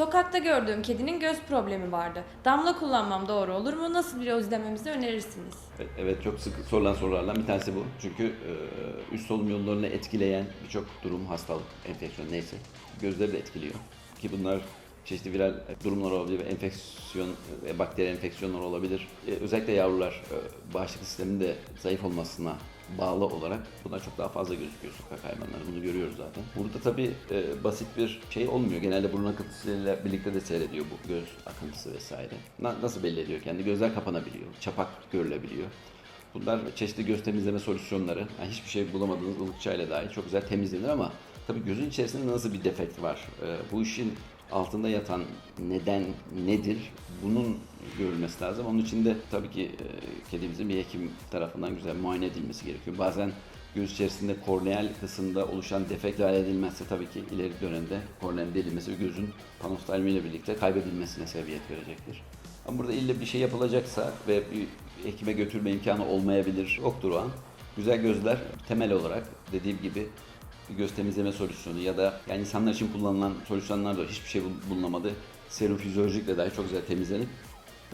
Sokakta gördüğüm kedinin göz problemi vardı. Damla kullanmam doğru olur mu? Nasıl bir yol izlememizi önerirsiniz? Evet, Evet çok sık sorulan sorulardan bir tanesi bu. Çünkü e, üst solunum yollarını etkileyen birçok durum, hastalık, enfeksiyon neyse gözleri de etkiliyor. Ki bunlar çeşitli viral durumlar olabilir, enfeksiyon ve bakteri enfeksiyonları olabilir. E, özellikle yavrular e, bağışıklık sisteminde zayıf olmasına bağlı olarak bunlar çok daha fazla gözüküyor sokak hayvanları. Bunu görüyoruz zaten. Burada tabii e, basit bir şey olmuyor. Genelde burun akıntısıyla birlikte de seyrediyor bu göz akıntısı vesaire. Na- nasıl belli ediyor kendi? Gözler kapanabiliyor, çapak görülebiliyor. Bunlar çeşitli göz temizleme solüsyonları. Yani hiçbir şey bulamadığınız ılık çayla dahil çok güzel temizlenir ama tabii gözün içerisinde nasıl bir defekt var? Ee, bu işin altında yatan neden nedir? Bunun görülmesi lazım. Onun için de tabii ki e, kedimizin bir hekim tarafından güzel muayene edilmesi gerekiyor. Bazen göz içerisinde korneal kısımda oluşan defektler edilmezse tabii ki ileri dönemde korneanın delinmesi ve gözün panostalmi ile birlikte kaybedilmesine sebebiyet verecektir. Ama burada ille bir şey yapılacaksa ve bir hekime götürme imkanı olmayabilir, yoktur o an. Güzel gözler temel olarak dediğim gibi göz temizleme solüsyonu ya da yani insanlar için kullanılan solüsyonlar da hiçbir şey bul- bulunamadı. Serum fizyolojikle dahi çok güzel temizlenip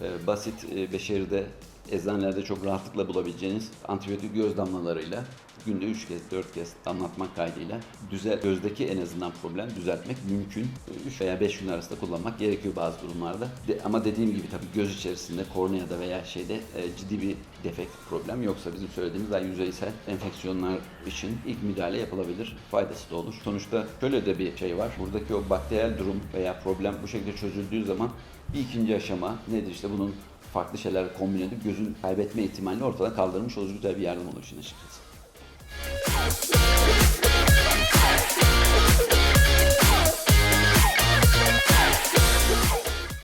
e, basit e, beşeride eczanelerde çok rahatlıkla bulabileceğiniz antibiyotik göz damlalarıyla günde 3 kez 4 kez damlatmak kaydıyla düzel, gözdeki en azından problem düzeltmek mümkün. 3 veya 5 gün arasında kullanmak gerekiyor bazı durumlarda. De- ama dediğim gibi tabii göz içerisinde korneada veya şeyde e, ciddi bir defekt problem yoksa bizim söylediğimiz daha yüzeysel enfeksiyonlar için ilk müdahale yapılabilir. Faydası da olur. Sonuçta şöyle de bir şey var. Buradaki o bakteriyel durum veya problem bu şekilde çözüldüğü zaman bir ikinci aşama nedir işte bunun farklı şeyler kombin edip gözün kaybetme ihtimalini ortadan kaldırmış olur. Güzel bir yardım olur işin açıkçası.